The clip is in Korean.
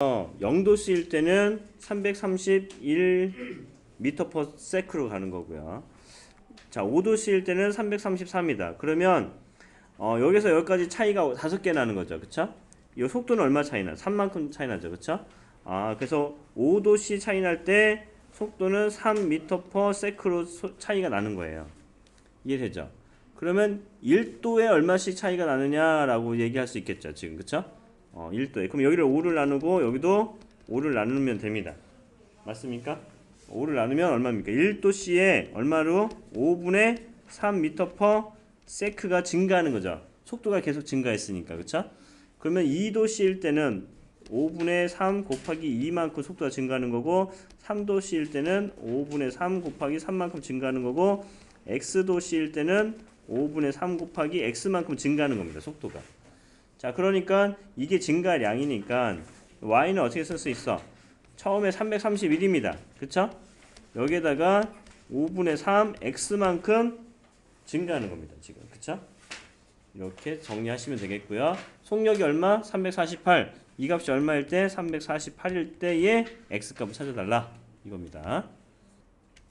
어, 0도씨일 때는 331 미터 퍼 세크로 가는 거고요. 자, 5도씨일 때는 333이다. 그러면 어, 여기서 여기까지 차이가 다섯 개 나는 거죠. 그쵸? 이 속도는 얼마 차이 나? 3만큼 차이 나죠. 그쵸? 아, 그래서 5도씨 차이 날 때 속도는 3미터 퍼 세크로 소- 차이가 나는 거예요. 이해되죠? 그러면 1도에 얼마씩 차이가 나느냐라고 얘기할 수 있겠죠. 지금. 그쵸? 어, 1도에. 그럼 여기를 5를 나누고 여기도 5를 나누면 됩니다. 맞습니까? 5를 나누면 얼마입니까? 1도씨에 얼마로 5분의 3m 퍼 세크가 증가하는 거죠. 속도가 계속 증가했으니까. 그쵸? 그러면 2도씨일 때는 5분의 3 곱하기 2만큼 속도가 증가하는 거고 3도씨일 때는 5분의 3 곱하기 3만큼 증가하는 거고 x도씨일 때는 5분의 3 곱하기 x만큼 증가하는 겁니다. 속도가. 자, 그러니까 이게 증가량이니까 y는 어떻게 쓸 수 있어? 처음에 331입니다. 그쵸? 여기에다가 5분의 3 x만큼 증가하는 겁니다. 지금. 그쵸? 이렇게 정리하시면 되겠고요. 속력이 얼마? 348. 이 값이 얼마일 때? 348일 때의 x 값을 찾아달라. 이겁니다.